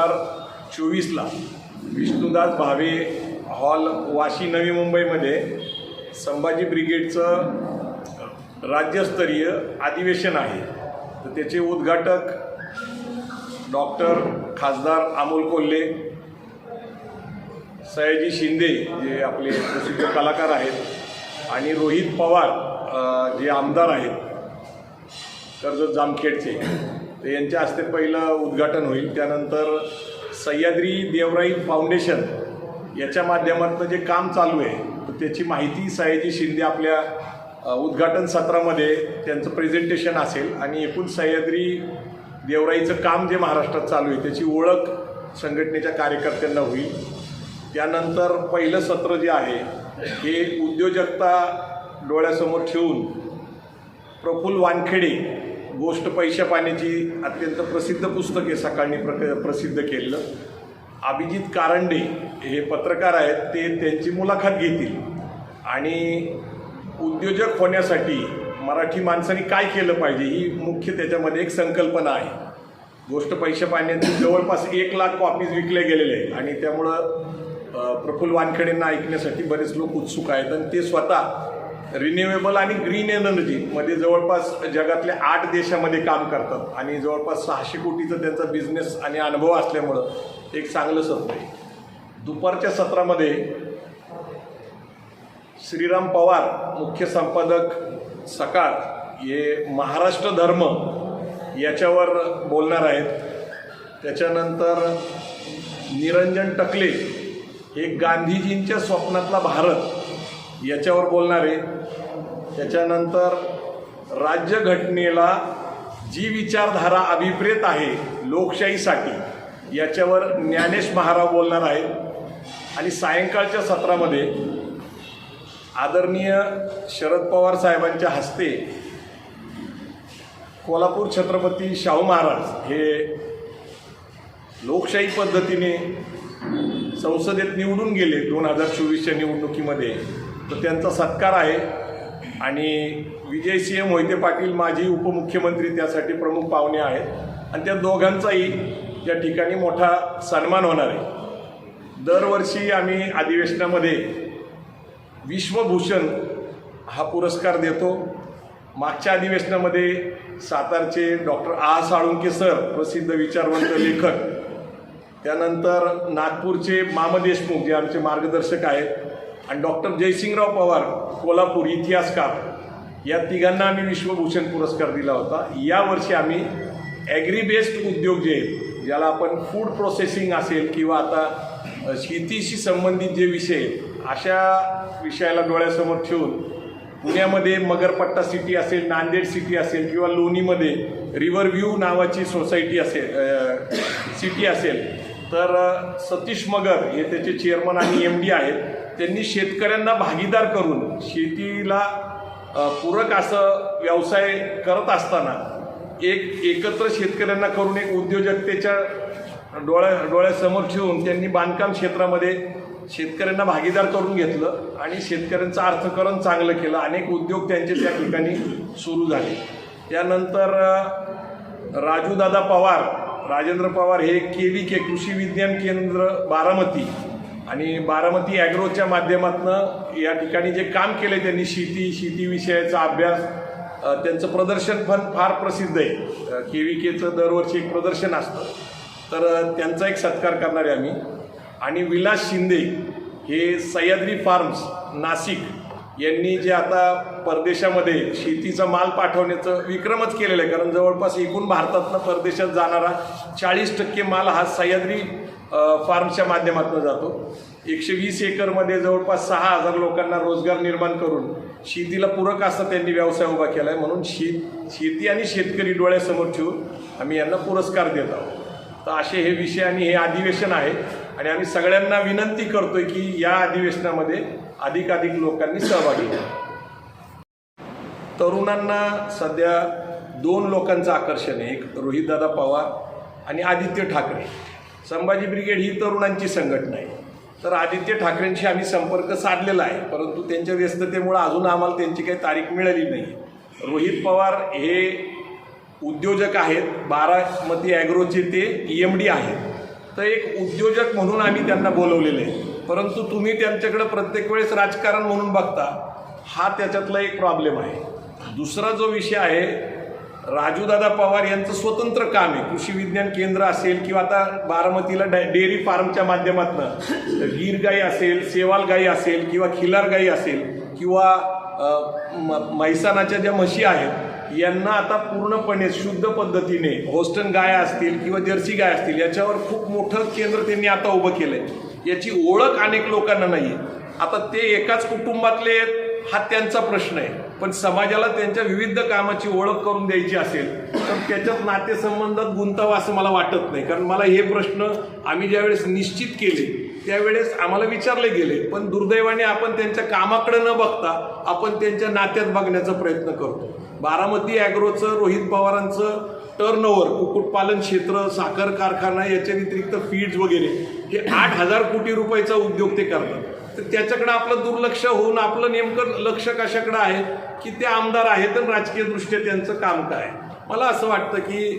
हजार चोवीसला विष्णुदास भावे हॉल वाशी नवी मुंबईमध्ये संभाजी ब्रिगेडचं राज्यस्तरीय अधिवेशन आहे. तर त्याचे उद्घाटक डॉक्टर खासदार अमोल कोल्हे सयाजी शिंदे जे आपले प्रसिद्ध कलाकार आहेत आणि रोहित पवार जे आमदार आहेत कर्जत जामखेडचे. यांच्या हस्ते पहिलं उद्घाटन होईल. त्यानंतर सह्याद्री देवराई फाउंडेशन याच्या माध्यमातून जे काम चालू आहे तर त्याची माहिती सयाजी शिंदे आपल्या उद्घाटन सत्रामध्ये त्यांचं प्रेझेंटेशन असेल. आणि एकूण सह्याद्री देवराईचं काम जे महाराष्ट्रात चालू आहे त्याची ओळख संघटनेच्या कार्यकर्त्यांना होईल. त्यानंतर पहिलं सत्र जे आहे हे उद्योजकता डोळ्यासमोर ठेवून प्रफुल्ल वानखेडे गोष्ट पैशा पाण्याची अत्यंत प्रसिद्ध पुस्तक आहे सकाळनी प्रक प्रसिद्ध केलेलं. अभिजित कारंडे हे पत्रकार आहेत ते त्यांची मुलाखत घेतील. आणि उद्योजक होण्यासाठी मराठी माणसाने काय केलं पाहिजे ही मुख्य त्याच्यामध्ये एक संकल्पना आहे. गोष्ट पैशा पाण्याची जवळपास एक लाख कॉपीज विकले गेलेले आहेत. आणि त्यामुळं प्रफुल्ल वानखेडेंना ऐकण्यासाठी बरेच लोक उत्सुक आहेत. आणि ते स्वतः रिन्युएबल आणि ग्रीन एनर्जीमध्ये जवळपास जगातल्या आठ देशामध्ये काम करतात. आणि जवळपास सहाशे कोटीचा त्यांचा बिझनेस आणि अनुभव असल्यामुळं एक चांगलं सत्र आहे. दुपारच्या सत्रामध्ये श्रीराम पवार मुख्य संपादक सकाळ हे महाराष्ट्र धर्म याच्यावर बोलणार आहेत. त्याच्यानंतर निरंजन टकले हे गांधीजींच्या स्वप्नातला भारत याच्यावर बोलणार आहे. त्याच्यानंतर राज्यघटनेला जी विचारधारा अभिप्रेत आहे लोकशाहीसाठी याच्यावर ज्ञानेश महाराव बोलणार आहेत. आणि सायंकाळच्या सत्रामध्ये आदरणीय शरद पवार साहेबांच्या हस्ते कोल्हापूर छत्रपती शाहू महाराज हे लोकशाही पद्धतीने संसदेत निवडून गेले दोन हजार चोवीसच्या निवडणुकीमध्ये. तर त्यांचा सत्कार आहे. आणि विजय सिंह मोहिते पाटील माजी उपमुख्यमंत्री त्यासाठी प्रमुख पाहुणे आहेत. आणि त्या दोघांचाही त्या ठिकाणी मोठा सन्मान होणार आहे. दरवर्षी आम्ही अधिवेशनामध्ये विश्वभूषण हा पुरस्कार देतो. मागच्या अधिवेशनामध्ये सातारचे डॉक्टर आ साळुंके सर प्रसिद्ध विचारवंत लेखक त्यानंतर नागपूरचे माम देशमुख जे आमचे मार्गदर्शक आहेत आणि डॉक्टर जयसिंगराव पवार कोल्हापूर इतिहासकार या तिघांना आम्ही विश्वभूषण पुरस्कार दिला होता. यावर्षी आम्ही ॲग्री बेस्ड उद्योग जे आहेत ज्याला आपण फूड प्रोसेसिंग असेल किंवा आता शेतीशी संबंधित जे विषय अशा विषयाला डोळ्यासमोर ठेवून पुण्यामध्ये मगरपट्टा सिटी असेल नांदेड सिटी असेल किंवा लोणीमध्ये रिव्हर व्ह्यू नावाची सोसायटी असेल सिटी असेल तर सतीश मगर हे त्याचे चेअरमन आणि एम डी आहेत. त्यांनी शेतकऱ्यांना भागीदार करून शेतीला पूरक असं व्यवसाय करत असताना एक एकत्र शेतकऱ्यांना करून एक उद्योजकतेच्या डोळ्या डोळ्यासमोर ठेवून त्यांनी बांधकाम क्षेत्रामध्ये शेतकऱ्यांना भागीदार करून घेतलं आणि शेतकऱ्यांचं अर्थकरण चांगलं केलं. अनेक उद्योग त्यांचे त्या ठिकाणी सुरू झाले. त्यानंतर राजूदादा पवार राजेंद्र पवार हे के व्ही के कृषी विज्ञान केंद्र बारामती आणि बारामती ॲग्रोच्या माध्यमातून या ठिकाणी जे काम केले त्यांनी शेती शेतीविषयाचा अभ्यास त्यांचं प्रदर्शन पण फार प्रसिद्ध आहे. के व्ही केचं दरवर्षी एक प्रदर्शन असतं. तर त्यांचा एक सत्कार करणार आहे आम्ही. आणि विलास शिंदे हे सह्याद्री फार्म्स नाशिक यांनी जे आता परदेशामध्ये शेतीचा माल पाठवण्याचं विक्रमच केलेलं आहे. कारण जवळपास एकूण भारतातनं परदेशात जाणारा चाळीस टक्के माल हा सह्याद्री फार्मच्या माध्यमातून जातो. एकशे वीस एकरमध्ये जवळपास सहा हजार लोकांना रोजगार निर्माण करून शेतीला पूरक असा त्यांनी व्यवसाय उभा केला आहे म्हणून शेत शेती आणि शेतकरी डोळ्यासमोर ठेवून आम्ही यांना पुरस्कार देत आहोत. तर असे हे विषय आणि हे अधिवेशन आहे. आणि आम्ही सगळ्यांना विनंती करतोय की या अधिवेशनामध्ये अधिकाधिक लोकांनी सहभागी व्हावं तरुणांना सध्या दोन लोकांचं आकर्षण आहे. एक रोहितदादा पवार आणि आदित्य ठाकरे. संभाजी ब्रिगेड ही तरुणांची संघटना आहे. तर आदित्य ठाकरेंशी आम्ही संपर्क साधलेला आहे परंतु त्यांच्या व्यस्ततेमुळं अजून आम्हाला त्यांची काही तारीख मिळाली नाही. रोहित पवार हे उद्योजक आहेत बारामती ॲग्रोचे ते ई एम डी आहेत. तर एक उद्योजक म्हणून आम्ही त्यांना बोलवलेलं आहे. परंतु तुम्ही त्यांच्याकडं प्रत्येक वेळेस राजकारण म्हणून बघता हा त्याच्यातला एक प्रॉब्लेम आहे. दुसरा जो विषय आहे राजूदादा पवार यांचं स्वतंत्र काम आहे. कृषी विज्ञान केंद्र असेल किंवा आता बारामतीला डे डेअरी फार्मच्या माध्यमातून गीर गाई असेल सेवाल गाई असेल किंवा खिलार गाई असेल किंवा अ, म्हैसाणाच्या ज्या म्हशी आहेत यांना आता पूर्णपणे शुद्ध पद्धतीने होस्टन गाय असतील किंवा जर्सी गाय असतील याच्यावर खूप मोठं केंद्र त्यांनी आता उभं केलंय. याची ओळख अनेक लोकांना नाही आहे आता ते एकाच कुटुंबातले आहेत हा त्यांचा प्रश्न आहे. पण समाजाला त्यांच्या विविध कामाची ओळख करून द्यायची असेल तर त्याच्यात नातेसंबंधात गुंतावं असं मला वाटत नाही. कारण मला हे प्रश्न आम्ही ज्यावेळेस निश्चित केले त्यावेळेस आम्हाला विचारले गेले पण दुर्दैवाने आपण त्यांच्या कामाकडे न बघता आपण त्यांच्या नात्यात बघण्याचा प्रयत्न करतो. बारामती ॲग्रोचं रोहित पवारांचं टर्नओव्हर कुक्कुटपालन क्षेत्र साखर कारखाना याच्या व्यतिरिक्त फीड्स वगैरे हे आठ हजार कोटी रुपयाचा उद्योग ते करतात. तर त्याच्याकडं आपलं दुर्लक्ष होऊन आपलं नेमकं लक्ष कशाकडं आहे की ते आमदार आहेत आणि राजकीयदृष्ट्या त्यांचं काम काय मला असं वाटतं की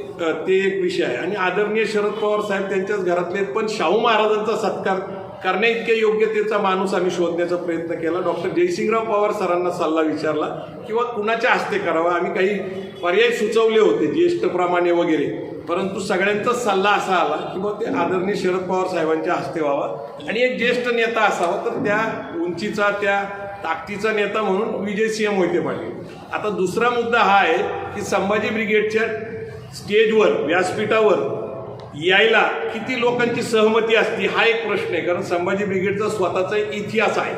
ते एक विषय आहे. आणि आदरणीय शरद पवार साहेब त्यांच्याच घरातले आहेत, पण शाहू महाराजांचा सत्कार करण्या इतक्या योग्यतेचा माणूस आम्ही शोधण्याचा प्रयत्न केला. डॉक्टर जयसिंगराव पवार सरांना सल्ला विचारला किंवा कुणाच्या हस्ते करावा? आम्ही काही पर्याय सुचवले होते ज्येष्ठप्रमाणे वगैरे. परंतु सगळ्यांचाच सल्ला असा आला की बुवा ते आदरणीय शरद पवार साहेबांच्या हस्ते व्हावा. आणि एक ज्येष्ठ नेता असावा तर त्या उंचीचा त्या ताकदीचा नेता म्हणून विजय सिंह मोहिते पाटील. आता दुसरा मुद्दा हा आहे की संभाजी ब्रिगेडच्या स्टेजवर व्यासपीठावर यायला किती लोकांची सहमती असते हा एक प्रश्न आहे. कारण संभाजी ब्रिगेडचा स्वतःचा एक इतिहास आहे.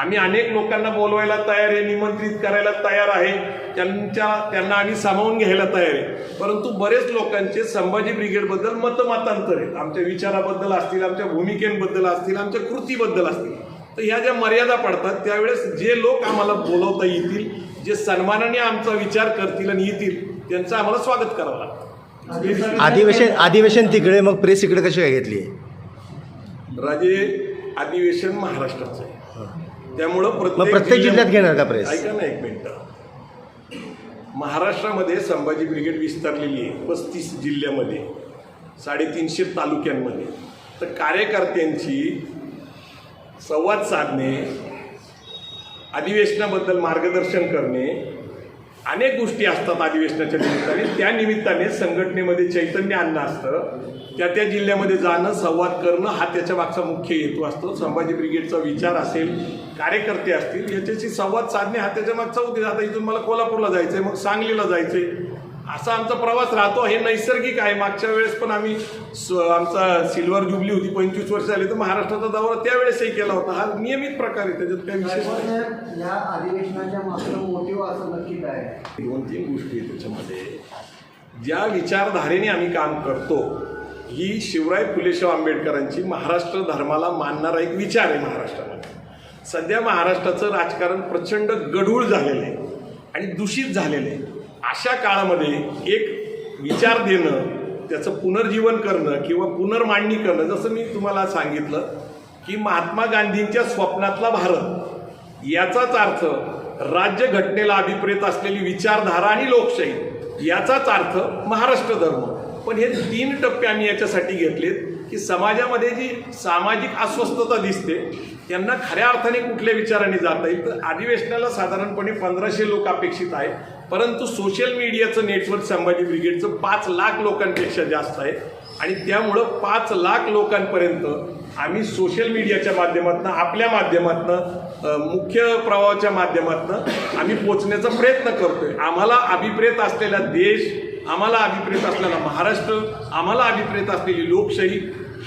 आम्ही अनेक लोकांना बोलवायला तयार आहे निमंत्रित करायला तयार आहे. त्यांच्या त्यांना आम्ही सामावून घ्यायला तयार आहे. परंतु बरेच लोकांचे संभाजी ब्रिगेडबद्दल मतमतांतर आहेत. आमच्या विचाराबद्दल असतील आमच्या भूमिकेबद्दल असतील आमच्या कृतीबद्दल असतील. तर ह्या ज्या मर्यादा पडतात त्यावेळेस जे लोक आम्हाला बोलवता येतील जे सन्मानाने आमचा विचार करतील आणि येतील त्यांचं आम्हाला स्वागत करावं लागतं. अधिवेशन अधिवेशन तिकडे मग प्रेस इकडे कशी काय घेतली? राजे अधिवेशन महाराष्ट्राचं आहे. त्यामुळं मग प्रत्येक जिल्ह्यात घेणार का प्रेस? ऐका ना एक मिनिट. महाराष्ट्रामध्ये संभाजी ब्रिगेड विस्तारलेली आहे पस्तीस जिल्ह्यामध्ये साडेतीनशे तालुक्यांमध्ये. तर कार्यकर्त्यांची संवाद साधणे अधिवेशनाबद्दल मार्गदर्शन करणे अनेक गोष्टी असतात अधिवेशनाच्या निमित्ताने. त्या निमित्ताने संघटनेमध्ये चैतन्य आणणं असतं. त्या त्या जिल्ह्यामध्ये जाणं संवाद करणं हा त्याच्या मागचा मुख्य हेतू असतो. संभाजी ब्रिगेडचा विचार असेल कार्यकर्ते असतील याच्याशी संवाद साधणे हा त्याच्या मागचा उद्देश. आता इथून मला कोल्हापूरला जायचं आहे मग सांगलीला जायचं आहे असा आमचा प्रवास राहतो. हे नैसर्गिक आहे. मागच्या वेळेस पण आम्ही आमचा सिल्वर जुबली होती. पंचवीस वर्ष झाली तर महाराष्ट्राचा दौरा त्यावेळेसही केला होता. हा नियमित प्रकार आहे. त्याच्यात काही विशेष साहेब, या अधिवेशनाच्या मोटिव्ह असं नक्की काय आहे? दोन तीन गोष्टी आहेत त्याच्यामध्ये. ज्या विचारधारेने आम्ही काम करतो ही शिवराय फुलेशाह आंबेडकरांची महाराष्ट्र धर्माला मानणारा एक विचार आहे महाराष्ट्रामध्ये. सध्या महाराष्ट्राचं राजकारण प्रचंड गढूळ झालेलं आहे आणि दूषित झालेलं आहे. अशा काळामध्ये एक विचार देणं त्याचं पुनर्जीवन करणं किंवा पुनर्मांडणी करणं जसं मी तुम्हाला सांगितलं की महात्मा गांधींच्या स्वप्नातला भारत याचाच अर्थ राज्यघटनेला अभिप्रेत असलेली विचारधारा आणि लोकशाही याचाच अर्थ महाराष्ट्र धर्म. पण हे तीन टप्पे आम्ही याच्यासाठी घेतलेत. की समाजामध्ये जी सामाजिक अस्वस्थता दिसते त्यांना खऱ्या अर्थाने कुठल्या विचाराने जाता येईल तर अधिवेशनाला साधारणपणे पंधराशे लोक अपेक्षित आहे परंतु सोशल मीडियाचं नेटवर्क संभाजी ब्रिगेडचं पाच लाख लोकांपेक्षा जास्त आहे. आणि त्यामुळं पाच लाख लोकांपर्यंत आम्ही सोशल मीडियाच्या माध्यमातून आपल्या माध्यमातून मुख्य प्रवाहाच्या माध्यमातून आम्ही पोचण्याचा प्रयत्न करतोय. आम्हाला अभिप्रेत असलेला देश आम्हाला अभिप्रेत असलेला महाराष्ट्र आम्हाला अभिप्रेत असलेली लोकशाही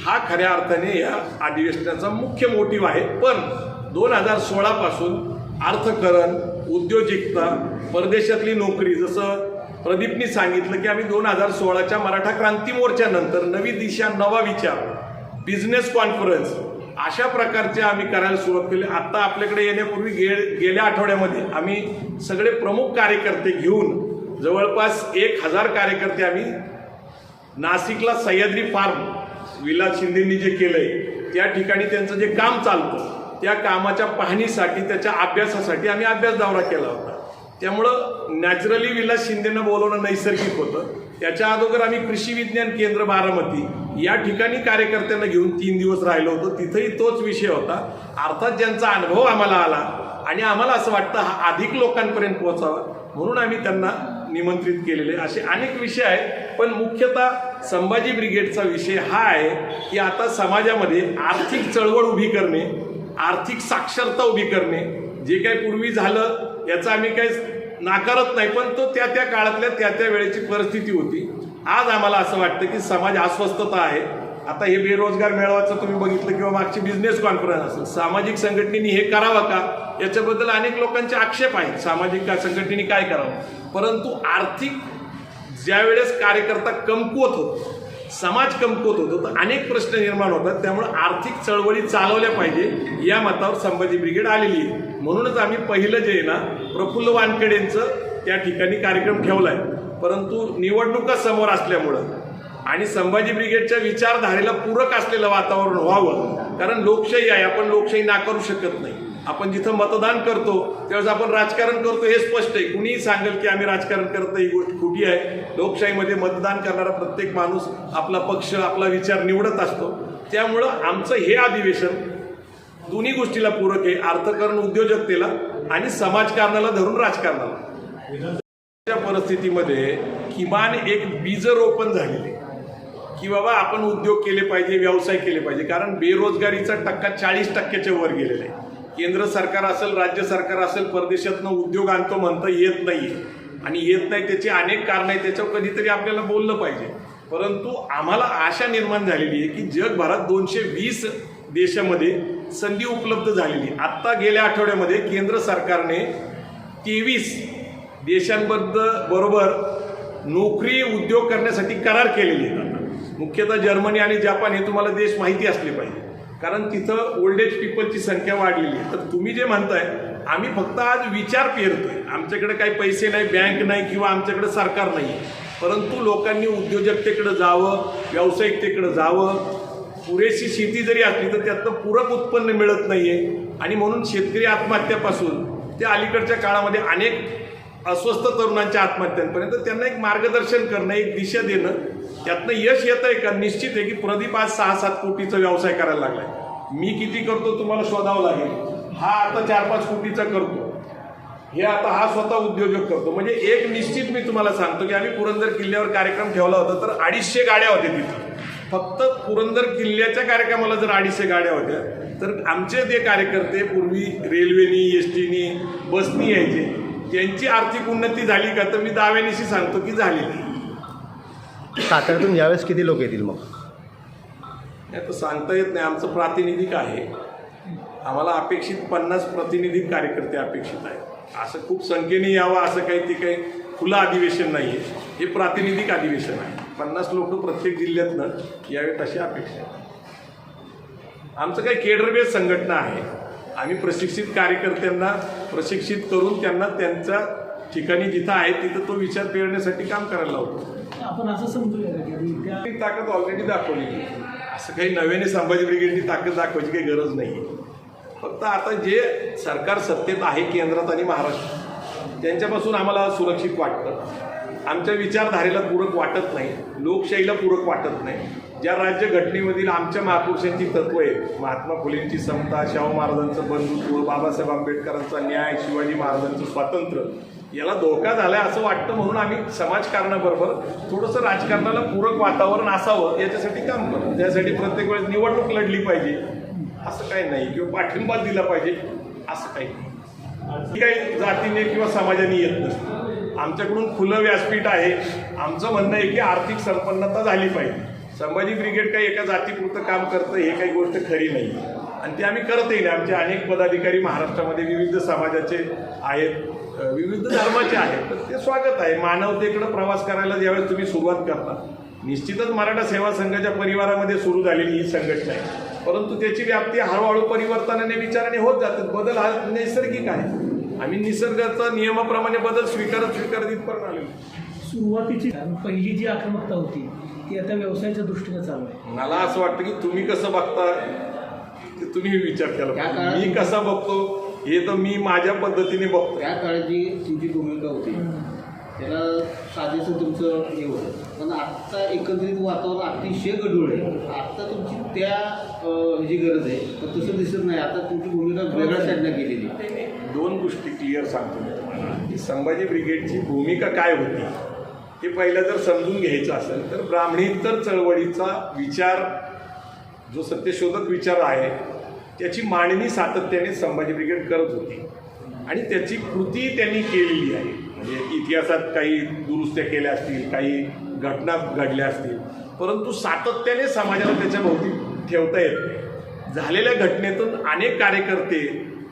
हा खऱ्या अर्थाने या अधिवेशनाचा मुख्य मोटिव्ह आहे. पण दोन हजार सोळापासून अर्थकरण उद्योजकता परदेशातली नोकरी जसं प्रदीपनी सांगितलं की आम्ही दोन हजार सोळाच्या मराठा क्रांती मोर्चानंतर नवी दिशा नवा विचार बिझनेस कॉन्फरन्स अशा प्रकारचे आम्ही करायला सुरुवात केली. आत्ता आपल्याकडे येण्यापूर्वी गे गेल्या आठवड्यामध्ये आम्ही सगळे प्रमुख कार्यकर्ते घेऊन जवळपास एक हजार कार्यकर्ते आम्ही नाशिकला सह्याद्री फार्म विलास शिंदेंनी जे केलंय त्या ठिकाणी त्यांचं जे काम चालतं त्या कामाच्या पाहणीसाठी त्याच्या अभ्यासासाठी आम्ही अभ्यास दौरा केला होता. त्यामुळं नॅचरली विलास शिंदेनं बोलवणं नैसर्गिक होतं. त्याच्या अगोदर आम्ही कृषी विज्ञान केंद्र बारामती या ठिकाणी कार्यकर्त्यांना घेऊन तीन दिवस राहिलो होतो. तिथंही तोच विषय होता. अर्थात ज्यांचा अनुभव आम्हाला आला आणि आम्हाला असं वाटतं हा अधिक लोकांपर्यंत पोहोचावा म्हणून आम्ही त्यांना निमंत्रित केलेले असे अनेक विषय आहेत. पण मुख्यतः संभाजी ब्रिगेडचा विषय हा आहे की आता समाजामध्ये आर्थिक चळवळ उभी करणे आर्थिक साक्षरता उभी करणे जे काही पूर्वी झालं याचा आम्ही काही नाकारत नाही पण तो त्या त्या काळातल्या त्या त्या वेळेची परिस्थिती होती. आज आम्हाला असं वाटतं की समाज अस्वस्थता आहे. आता हे बेरोजगार मेळाव्याचं तुम्ही बघितलं किंवा मागची बिझनेस कॉन्फरन्स असेल सामाजिक संघटनेनी हे करावं का? याच्याबद्दल अनेक लोकांचे आक्षेप आहेत. सामाजिक का- संघटनेने काय करावं? परंतु आर्थिक ज्यावेळेस कार्यकर्ता कमकुवत होतो समाज कमकुवत होतो तर अनेक प्रश्न निर्माण होतात. त्यामुळे आर्थिक चळवळी चालवल्या पाहिजे या मतावर संभाजी ब्रिगेड आलेली आहे. म्हणूनच आम्ही पहिलं जे आहे ना प्रफुल्ल वानखेडेंचं त्या ठिकाणी कार्यक्रम ठेवला आहे परंतु निवडणुका समोर असल्यामुळं आणि संभाजी ब्रिगेडच्या विचारधारेला पूरक असलेलं वातावरण व्हावं. कारण लोकशाही आहे आपण लोकशाही नाकारू शकत नाही. आपण जिथं मतदान करतो त्यावेळेस आपण राजकारण करतो हे स्पष्ट आहे. कुणीही सांगेल की आम्ही राजकारण करतो ही गोष्ट खोटी आहे. लोकशाहीमध्ये मतदान करणारा प्रत्येक माणूस आपला पक्ष आपला विचार निवडत असतो. त्यामुळं आमचं हे अधिवेशन दोन्ही गोष्टीला पूरक आहे. अर्थकारण उद्योजकतेला आणि समाजकारणाला धरून राजकारणाला. परिस्थितीमध्ये किमान एक बीजरोपण झालेले की बाबा आपण उद्योग केले पाहिजे व्यवसाय केले पाहिजे. कारण बेरोजगारीचा टक्का चाळीस टक्क्याच्या वर गेलेला आहे. केंद्र सरकार असेल राज्य सरकार असेल परदेशातनं उद्योग आणतो म्हणतं येत नाही आणि येत नाही त्याची अनेक कारणं आहेत त्याच्यावर कधीतरी आपल्याला बोललं पाहिजे. परंतु आम्हाला आशा निर्माण झालेली आहे की जगभरात दोनशे वीस देशामध्ये संधी उपलब्ध झालेली आत्ता गेल्या आठवड्यामध्ये केंद्र सरकारने तेवीस देशांबद्दल बरोबर नोकरी उद्योग करण्यासाठी करार केलेले आहेत आता. मुख्यतः जर्मनी आणि जपान हे तुम्हाला देश माहिती असले पाहिजे. कारण तिथं ओल्ड एज पीपलची संख्या वाढलेली आहे. तर तुम्ही जे म्हणताय आम्ही फक्त आज विचार पेरतोय. आमच्याकडे काही पैसे नाही बँक नाही किंवा आमच्याकडे सरकार नाही परंतु लोकांनी उद्योजकतेकडे जावं व्यावसायिकतेकडे जावं. पुरेशी शेती जरी असली तर त्यातनं पूरक उत्पन्न मिळत नाही आहे आणि म्हणून शेतकरी आत्महत्यापासून ते अलीकडच्या काळामध्ये अनेक अस्वस्थ तरुणांच्या आत्महत्यांपर्यंत त्यांना एक मार्गदर्शन करणं एक दिशा देणं. त्यातनं यश येत आहे का? निश्चित आहे की प्रदीप आज सहा सात कोटीचा व्यवसाय करायला लागलाय. मी किती करतो तुम्हाला शोधावं लागेल. हा आता चार पाच कोटीचा करतो. हे आता हा स्वतः उद्योजक करतो. म्हणजे एक निश्चित मी तुम्हाला सांगतो की आम्ही पुरंदर किल्ल्यावर कार्यक्रम ठेवला होता तर अडीचशे गाड्या होत्या तिथं. फक्त पुरंदर किल्ल्याच्या कार्यक्रमाला जर अडीचशे गाड्या होत्या तर आमचे ते कार्यकर्ते पूर्वी रेल्वेनी एस टीनी बसनी यायचे. त्यांची आर्थिक उन्नती झाली का तर मी दाव्यानिशी सांगतो की झाली नाही. साताऱ्यातून यावेळेस किती लोक येतील मग? नाही तर सांगता येत नाही. आमचं प्रातिनिधिक आहे. आम्हाला अपेक्षित पन्नास प्रातिनिधिक कार्यकर्ते अपेक्षित आहेत. असं खूप संख्येने यावं असं काही ते काही खुलं अधिवेशन नाही आहे हे प्रातिनिधिक अधिवेशन आहे. पन्नास लोक प्रत्येक जिल्ह्यातनं यावे तशी अपेक्षा आहे आमचं काही केडर बेस संघटना आहे. आम्ही प्रशिक्षित कार्यकर्त्यांना प्रशिक्षित करून त्यांना त्यांच्या ठिकाणी जिथं आहे तिथं तो विचार पेरण्यासाठी काम करायला लावतो. आपण असं समजूया का ताकद ऑलरेडी दाखवलेली आहे. असं काही नव्याने संभाजी ब्रिगेडची ताकद दाखवायची काही गरज नाही फक्त आता जे सरकार सत्तेत आहे केंद्रात आणि महाराष्ट्रात त्यांच्यापासून आम्हाला सुरक्षित वाटतं. आमच्या विचारधारेला पूरक वाटत नाही. लोकशाहीला पूरक वाटत नाही. ज्या राज्यघटनेमधील आमच्या महापुरुषांची तत्व आहेत महात्मा फुलेंची समता शाहू महाराजांचं बंधुत्व बाबासाहेब आंबेडकरांचा न्याय शिवाजी महाराजांचं स्वातंत्र्य याला धोका झालाय असं वाटतं म्हणून आम्ही समाजकारणाबरोबर थोडंसं राजकारणाला पूरक वातावरण असावं याच्यासाठी काम करतो त्यासाठी प्रत्येक वेळेस निवडणूक लढली पाहिजे. असं काही नाही किंवा पाठिंबा दिला पाहिजे असं काही नाही. काही जातीने किंवा समाजाने येत नसतं. आमच्याकडून खुलं व्यासपीठ आहे. आमचं म्हणणं आहे की आर्थिक संपन्नता झाली पाहिजे. संभाजी ब्रिगेड काही एका जातीपुरतं काम करतं हे काही गोष्ट खरी नाही. आणि ते आम्ही करतही नाही. आमचे अनेक पदाधिकारी महाराष्ट्रामध्ये विविध समाजाचे आहेत विविध धर्माचे आहेत. तर ते स्वागत आहे. मानवतेकडं प्रवास करायला ज्यावेळेस तुम्ही सुरुवात करता निश्चितच मराठा सेवा संघाच्या परिवारामध्ये सुरू झालेली ही संघटना आहे. परंतु त्याची व्याप्ती हळूहळू परिवर्तनाने विचाराने होत जातात बदल हा नैसर्गिक आहे. आम्ही निसर्गाचा नियमाप्रमाणे बदल स्वीकारत स्वीकारत इथपर्यंत आलेलो सुरुवातीची पहिली जी आक्रमकता होती की आता व्यवसायाच्या दृष्टीने चालू आहे. मला असं वाटतं की तुम्ही कसं बघता ते तुम्ही विचार केला त्या पाहिजे. काळात- मी कसा बघतो हे तर मी माझ्या पद्धतीने बघतो. त्या काळात जी तुमची भूमिका होती त्याला साजेसं तुमचं हे होतं. पण आत्ता एकंदरीत वातावरण अतिशय गढूळ आहे. आत्ता तुमची त्या अं, ह्याची गरज आहे पण तसं दिसत नाही. आता तुमची भूमिका वेगळ्या साईडला गेलेली. आहे. दोन गोष्टी क्लिअर सांगतो मी तुम्हाला. की संभाजी ब्रिगेडची भूमिका काय होती? हे पहिलं जर समजून घ्यायचं असेल तर ब्राह्मणीतर चळवळीचा विचार जो सत्यशोधक विचार आहे त्याची मांडणी सातत्याने संभाजी ब्रिगेड करत होती. आणि त्याची कृती त्यांनी केलेली आहे. म्हणजे इतिहासात काही दुरुस्त्या केल्या असतील काही घटना घडल्या असतील परंतु सातत्याने समाजाला त्याच्या भोवती ठेवता येत नाही. झालेल्या घटनेतून अनेक कार्यकर्ते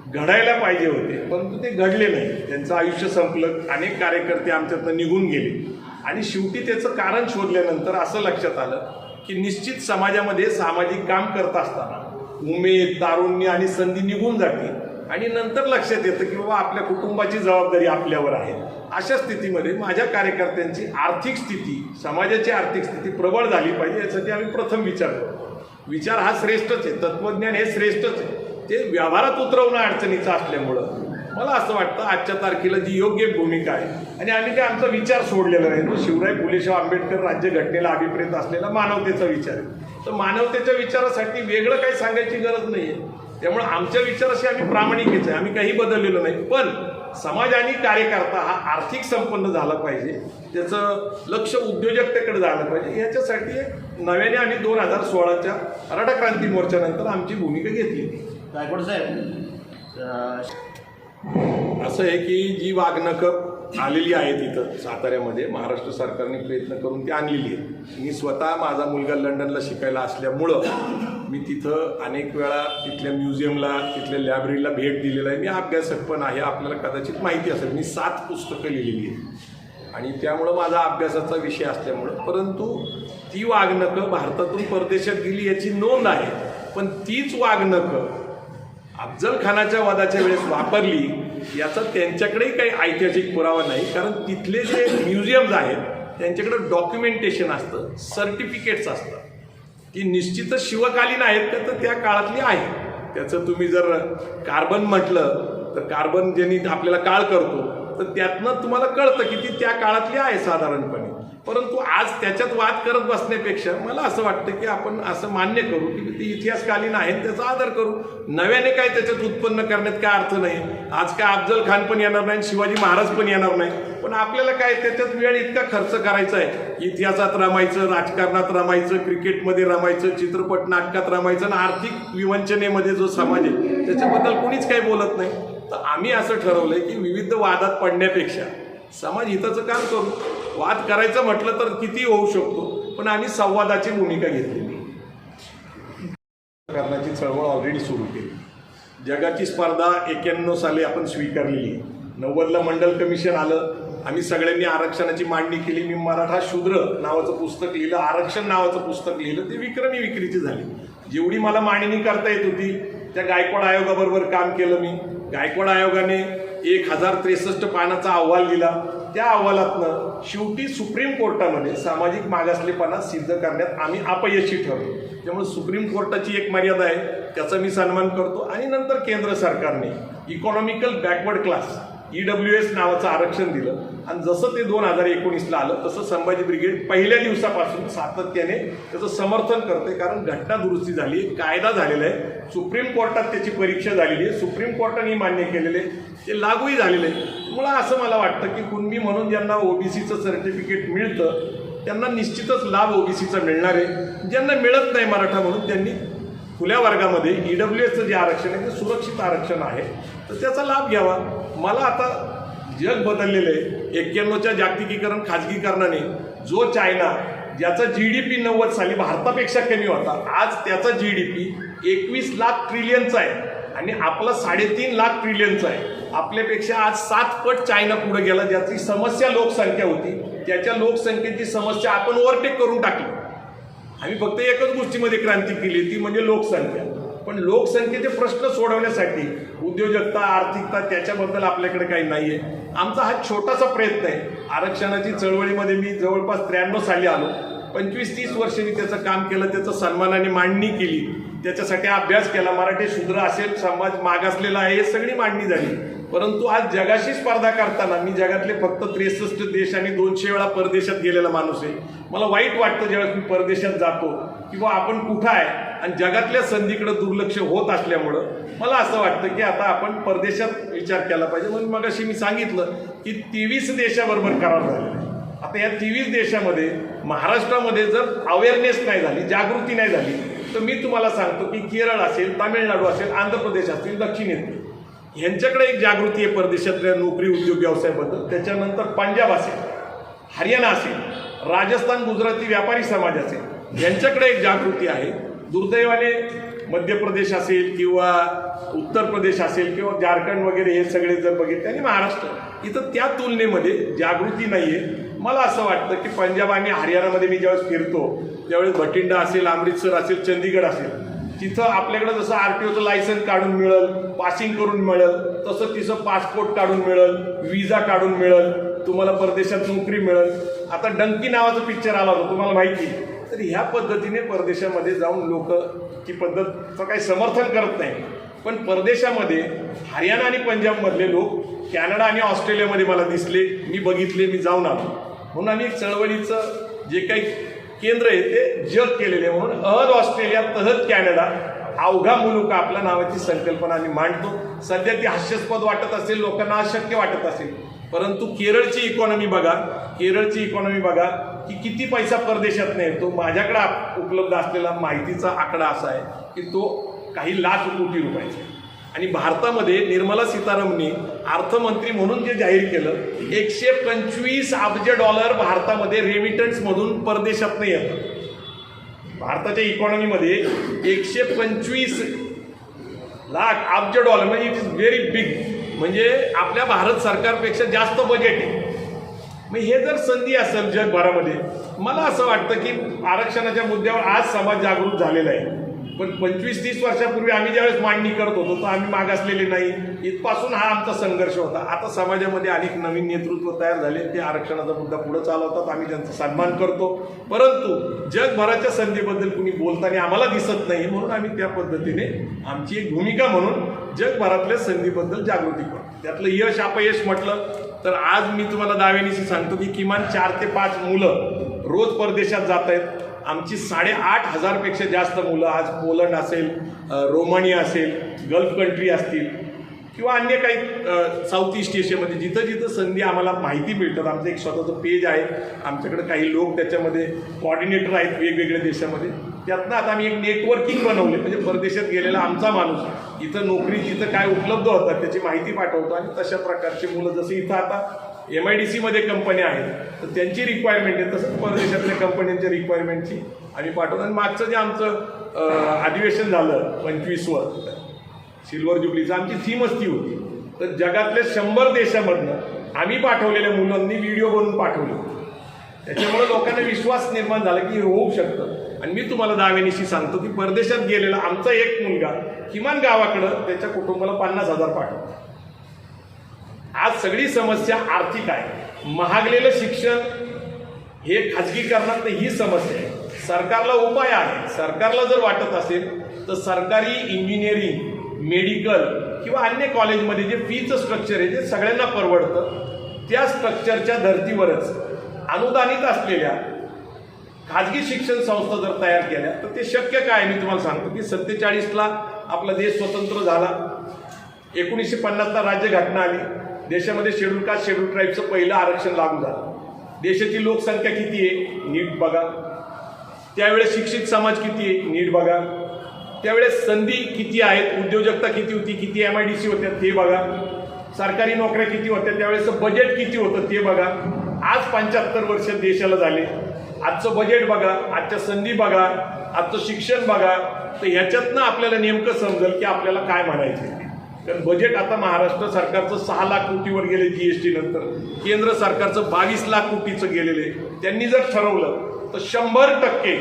घडायला पाहिजे होते परंतु ते घडले नाही. त्यांचं आयुष्य संपलं अनेक कार्यकर्ते आमच्यातनं निघून गेले. आणि शेवटी त्याचं कारण शोधल्यानंतर असं लक्षात आलं की निश्चित समाजामध्ये सामाजिक काम करत असताना उमेद तारुण्य आणि संधी निघून जाते. आणि नंतर लक्षात येतं की बाबा आपल्या कुटुंबाची जबाबदारी आपल्यावर आहे. अशा स्थितीमध्ये माझ्या कार्यकर्त्यांची आर्थिक स्थिती समाजाची आर्थिक स्थिती प्रबळ झाली पाहिजे यासाठी आम्ही प्रथम विचार करतो विचार हा श्रेष्ठच आहे. तत्वज्ञान हे श्रेष्ठच आहे. ते व्यवहारात उतरवणं अडचणीचं असल्यामुळं मला असं वाटतं आजच्या तारखेला जी योग्य भूमिका आहे. आणि आम्ही काय आमचा विचार सोडलेला नाही. तो शिवराय फुलेशाह आंबेडकर राज्य घटनेला अभिप्रेत असलेला मानवतेचा विचार आहे. तर मानवतेच्या विचारासाठी वेगळं काही सांगायची गरज नाही आहे त्यामुळे आमच्या विचाराशी आम्ही प्रामाणिकच आहे. आम्ही काही बदललेलो नाही. पण समाज आणि कार्यकर्ता हा आर्थिक संपन्न झाला पाहिजे. त्याचं लक्ष उद्योजकतेकडे झालं पाहिजे. याच्यासाठी नव्याने आम्ही दोन हजार सोळाच्या मराठा क्रांती मोर्चानंतर आमची भूमिका घेतली. गायकवाड साहेब असं आहे की जी वागणकं आलेली आहेत इथं साताऱ्यामध्ये महाराष्ट्र सरकारने प्रयत्न करून ती आणलेली आहे मी स्वतः माझा मुलगा लंडनला शिकायला असल्यामुळं मी तिथं अनेक वेळा तिथल्या म्युझियमला तिथल्या लायब्ररीला भेट दिलेला आहे. मी अभ्यासक पण आहे आपल्याला कदाचित माहिती असेल. मी सात पुस्तकं लिहिलेली आहेत. आणि त्यामुळं माझा अभ्यासाचा विषय असल्यामुळं परंतु ती वागणकं भारतातून परदेशात गेली याची नोंद आहे. पण तीच वागणकं अफजल खानाच्या वादाच्या वेळेस वापरली याचा त्यांच्याकडेही काही ऐतिहासिक पुरावा नाही कारण तिथले जे म्युझियम्स आहेत त्यांच्याकडे डॉक्युमेंटेशन असतं सर्टिफिकेट्स असतात. ती निश्चितच शिवकालीन आहेत का तर त्या काळातली आहे त्याचं तुम्ही जर कार्बन म्हटलं तर कार्बन ज्यांनी आपल्याला काळ करतो तर त्यातनं तुम्हाला कळतं की ती त्या काळातली आहे साधारणपणे. परंतु आज त्याच्यात वाद करत बसण्यापेक्षा मला असं वाटतं की आपण असं मान्य करू की ती इतिहासकालीन आहे त्याचा आदर करू. नव्याने काय त्याच्यात उत्पन्न करण्यात काय अर्थ नाही. आज काय अफजल खान पण येणार नाही शिवाजी महाराज पण येणार नाही. पण आपल्याला काय त्याच्यात वेळ इतका खर्च करायचा आहे. इतिहासात रमायचं राजकारणात रमायचं क्रिकेटमध्ये रमायचं चित्रपट नाटकात रमायचं आणि आर्थिक विवंचनेमध्ये जो समाज आहे त्याच्याबद्दल कोणीच काही बोलत नाही. तर आम्ही असं ठरवलंय की विविध वादात पडण्यापेक्षा समाज हिताचं काम करू. वाद करायचं म्हटलं तर किती होऊ शकतो? पण आम्ही संवादाची भूमिका घेतलेली करण्याची चळवळ ऑलरेडी सुरू केली. जगाची स्पर्धा एक्याण्णव साली आपण स्वीकारलेली नव्वदला मंडल कमिशन आलं. आम्ही सगळ्यांनी आरक्षणाची मांडणी केली. मी मराठा शूद्र नावाचं पुस्तक लिहिलं. आरक्षण नावाचं पुस्तक लिहिलं. ते विक्रमी विक्रीची झाली. जेवढी मला मांडणी करता येत होती त्या गायकवाड आयोगाबरोबर काम केलं मी. गायकवाड आयोगाने एक हजार त्रेसष्ट पानाचा अहवाल दिला. त्या अहवालातनं शेवटी सुप्रीम कोर्टामध्ये सामाजिक मागासलेपणा सिद्ध करण्यात आम्ही अपयशी ठरलो. त्यामुळे सुप्रीम कोर्टाची एक मर्यादा आहे त्याचा मी सन्मान करतो. आणि नंतर केंद्र सरकारने economical backward class E W S नावाचं आरक्षण दिलं. आणि जसं ते दोन हजार एकोणीसला आलं तसं संभाजी ब्रिगेड पहिल्या दिवसापासून सातत्याने त्याचं समर्थन करते कारण घटना दुरुस्ती झाली आहे कायदा झालेला आहे. सुप्रीम कोर्टात त्याची परीक्षा झालेली आहे. सुप्रीम कोर्टाने मान्य केलेले ते लागूही झालेले आहे. मला असं मला वाटतं की कुणबी म्हणून ज्यांना ओबीसीचं सर्टिफिकेट मिळतं त्यांना निश्चितच लाभ ओबीसीचा मिळणार आहे. ज्यांना मिळत नाही मराठा म्हणून त्यांनी खुल्या वर्गामध्ये ई डब्ल्यू एसचं जे आरक्षण आहे ते सुरक्षित आरक्षण आहे. तर त्याचा लाभ घ्यावा. मला आता जग बदललेलं आहे. एक्क्याण्णवच्या जागतिकीकरण खाजगीकरणाने जो चायना ज्याचा जी डी पी नव्वद साली भारतापेक्षा कमी होता आज त्याचा जी डी पी एकवीस लाख ट्रिलियनचा आहे. आणि आपला साडेतीन लाख ट्रिलियनचा आहे. आपल्यापेक्षा आज सात पट चायना पुढे गेला ज्याची समस्या लोकसंख्या होती. त्याच्या लोकसंख्येची समस्या आपण ओव्हरटेक करून टाकली. आम्ही फक्त एकच गोष्टीमध्ये क्रांती केली ती म्हणजे लोकसंख्या. पण लोकसंख्येचे प्रश्न सोडवण्यासाठी उद्योजकता आर्थिकता त्याच्याबद्दल आपल्याकडे काही नाही आहे आमचा हा छोटासा प्रयत्न आहे. आरक्षणाची चळवळीमध्ये मी जवळपास त्र्याण्णव साली आलो. पंचवीस तीस वर्ष मी त्याचं काम केलं त्याचं सन्मानाने मांडणी केली. त्याच्यासाठी अभ्यास केला. मराठी शूद्र असेल समाज मागासलेला आहे हे सगळी मांडणी झाली. परंतु आज जगाशी स्पर्धा करताना मी जगातले फक्त त्रेसष्ट देश आणि दोनशे वेळा परदेशात गेलेला माणूस आहे. मला वाईट वाटतं ज्यावेळेस मी परदेशात जातो किंवा आपण कुठं आहे आणि जगातल्या संधीकडे दुर्लक्ष होत असल्यामुळं मला असं वाटतं की आता आपण परदेशात विचार केला पाहिजे. म्हणून मग मी सांगितलं की तेवीस देशाबरोबर करार झालेला आहे. आता या तेवीस देशामध्ये महाराष्ट्रामध्ये जर अवेअरनेस नाही झाली जागृती नाही झाली तर मी तुम्हाला सांगतो की केरळ असेल तामिळनाडू असेल आंध्र प्रदेश असतील दक्षिणेत. यांच्याकडे ह्यांच्याकडे एक जागृती आहे परदेशातल्या नोकरी उद्योग व्यवसायाबद्दल. त्याच्यानंतर पंजाब असेल हरियाणा असेल राजस्थान गुजराती व्यापारी समाज असेल यांच्याकडे एक जागृती आहे. दुर्दैवाने मध्य प्रदेश असेल किंवा उत्तर प्रदेश असेल किंवा झारखंड वगैरे हे सगळे जर बघितले आणि महाराष्ट्र इथं त्या तुलनेमध्ये जागृती नाही आहे मला असं वाटतं की पंजाब आणि हरियाणामध्ये मी ज्यावेळेस फिरतो त्यावेळेस भटिंडा असेल अमृतसर असेल चंदीगड असेल तिथं आपल्याकडं जसं आर टी ओचं लायसन्स काढून मिळेल पासिंग करून मिळेल तसं तिचं पासपोर्ट काढून मिळेल विजा काढून मिळेल तुम्हाला परदेशात नोकरी मिळेल. आता डंकी नावाचं पिक्चर आला होता तुम्हाला माहिती आहे. तर ह्या पद्धतीने परदेशामध्ये जाऊन लोक ती पद्धतचं काही समर्थन करत नाही. पण परदेशामध्ये हरियाणा आणि पंजाबमधले लोक कॅनडा आणि ऑस्ट्रेलियामध्ये मला दिसले मी बघितले मी जाऊन आलो. म्हणून आम्ही एक चळवळीचं जे काही केंद्र आहे ते जग केलेले म्हणून अहद ऑस्ट्रेलिया तहत कॅनडा अवघा मुलुका आपल्या नावाची संकल्पना आम्ही मांडतो. सध्या ती हास्यास्पद वाटत असेल लोकांना अशक्य वाटत असेल. परंतु केरळची इकॉनॉमी बघा केरळची इकॉनॉमी बघा की किती पैसा परदेशात नाही येतो. माझ्याकडे आप- उपलब्ध असलेला माहितीचा आकडा असा आहे की तो काही लाख कोटी रुपयाचा आहे. आणि भारतामध्ये निर्मला सीतारामने अर्थमंत्री म्हणून जे जाहीर केलं एकशे पंचवीस अब्ज डॉलर भारतामध्ये रेमिटन्स मधून परदेशात नाही येतं. भारताच्या इकॉनॉमीमध्ये एकशे पंचवीस लाख अब्ज डॉलर म्हणजे इट इज व्हेरी बिग म्हणजे आपल्या भारत सरकारपेक्षा जास्त बजेट आहे. मग हे जर संधी असेल जगभरामध्ये मला असं वाटतं की आरक्षणाच्या मुद्द्यावर आज समाज जागृत झालेला आहे. पण पंचवीस तीस वर्षापूर्वी आम्ही ज्यावेळेस मांडणी करत होतो तर आम्ही मागासलेले नाही. इथपासून हा आमचा संघर्ष होता. आता समाजामध्ये अनेक नवीन नेतृत्व तयार झाले. ते आरक्षणाचा मुद्दा पुढे चालवतात. आम्ही त्यांचा सन्मान करतो. परंतु जगभराच्या संधीबद्दल कुणी बोलताना आम्हाला दिसत नाही म्हणून आम्ही त्या पद्धतीने आमची एक भूमिका म्हणून जगभरातल्या संधीबद्दल जागृती करतो. त्यातलं यश अपयश म्हटलं तर आज मी तुम्हाला दावेनिशी सांगतो की किमान चार ते पाच मुलं रोज परदेशात जात आहेत आमची साडेआठ हजारपेक्षा जास्त मुलं आज पोलंड असेल रोमानिया असेल गल्फ कंट्री असतील किंवा अन्य काही साऊथ ईस्ट एशियामध्ये जिथं जिथं संधी आम्हाला माहिती मिळतात आमचं एक स्वतःचं पेज आहे आमच्याकडे काही लोक त्याच्यामध्ये कॉर्डिनेटर आहेत वेगवेगळ्या देशामध्ये त्यातनं आता आम्ही एक नेटवर्किंग बनवले म्हणजे परदेशात गेलेला आमचा माणूस इथं नोकरी जिथं काय उपलब्ध होतात त्याची माहिती पाठवतो आणि तशा प्रकारची मुलं जसं इथं आता एम आय डी सीमध्ये कंपन्या आहेत. तर त्यांची रिक्वायरमेंट आहे. तसंच परदेशातल्या कंपन्यांच्या रिक्वायरमेंटची आम्ही पाठवतो आणि मागचं जे आमचं अधिवेशन झालं पंचवीसवर सिल्वर जुबलीचं आमची थीमच ती होती. तर जगातल्या शंभर देशामधनं आम्ही पाठवलेल्या मुलांनी व्हिडिओ बनवून पाठवले त्याच्यामुळे लोकांना विश्वास निर्माण झाला की हे होऊ शकतं. आणि मी तुम्हाला दावेनिशी सांगतो की परदेशात गेलेला आमचा एक मुलगा किमान गावाकडं त्याच्या कुटुंबाला पन्नास हजार पाठवतो. आज सगळी समस्या आर्थिक आहे. महागलेलं शिक्षण हे खाजगीकरणात ही समस्या आहे. सरकारला उपाय आहे सरकारला जर वाटत असेल तर सरकारी इंजिनिअरिंग मेडिकल किंवा अन्य कॉलेजमध्ये जे फीचं स्ट्रक्चर आहे ते सगळ्यांना परवडतं त्या स्ट्रक्चरच्या धर्तीवरच अनुदानित असलेल्या खाजगी शिक्षण संस्था जर तयार केल्या तर ते शक्य काय मी तुम्हाला सांगतो की सत्तेचाळीसला आपला देश स्वतंत्र झाला. एकोणीसशे पन्नासला राज्यघटना आली. देशामध्ये शेड्यूल कास्ट शेड्यूल ट्राईबचं पहिलं आरक्षण लागू झालं. देशाची लोकसंख्या किती आहे? नीट बघा. त्यावेळेस शिक्षित समाज किती आहे? नीट बघा. त्यावेळेस संधी किती आहेत? उद्योजकता किती होती? किती एम आय डी सी होत्या? ते बघा. सरकारी नोकऱ्या किती होत्या? त्यावेळेचं बजेट किती होतं? ते बघा. आज पंच्याहत्तर वर्ष देशाला झाले. आजचं बजेट बघा. आजच्या संधी बघा. आजचं शिक्षण बघा. तर ह्याच्यातनं आपल्याला नेमकं समजेल की आपल्याला काय म्हणायचं कारण बजेट आता महाराष्ट्र सरकारचं सहा लाख कोटीवर गेले टी नंतर. केंद्र सरकारचं बावीस लाख कोटीचं गेलेलं. आहे त्यांनी जर ठरवलं तर शंभर टक्के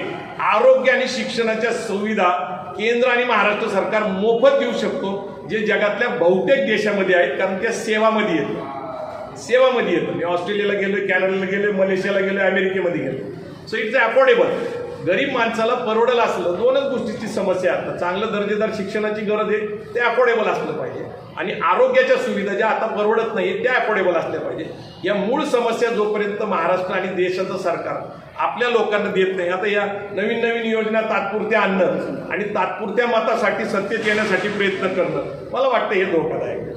आरोग्य आणि शिक्षणाच्या सुविधा केंद्र आणि महाराष्ट्र सरकार मोफत देऊ शकतो. जे जगातल्या बहुतेक देशामध्ये आहेत कारण त्या सेवामध्ये येतं सेवामध्ये येतं मी ऑस्ट्रेलियाला गेलो कॅनडाला गेलो मलेशियाला गेलो अमेरिकेमध्ये गेलो सो इट्स अफोर्डेबल गरीब माणसाला परवडेल असलं दोनच गोष्टीची समस्या आता चांगलं दर्जेदार शिक्षणाची गरज आहे ते अफोर्डेबल असलं पाहिजे. आणि आरोग्याच्या सुविधा ज्या आता परवडत नाही त्या अफोर्डेबल असल्या पाहिजे. या मूळ समस्या जोपर्यंत महाराष्ट्र आणि देशाचं सरकार आपल्या लोकांना देत नाही आता या नवीन नवीन योजना तात्पुरत्या आणणं आणि तात्पुरत्या मतासाठी सत्तेत येण्यासाठी प्रयत्न करणं मला वाटतं हे धोकादायक आहे.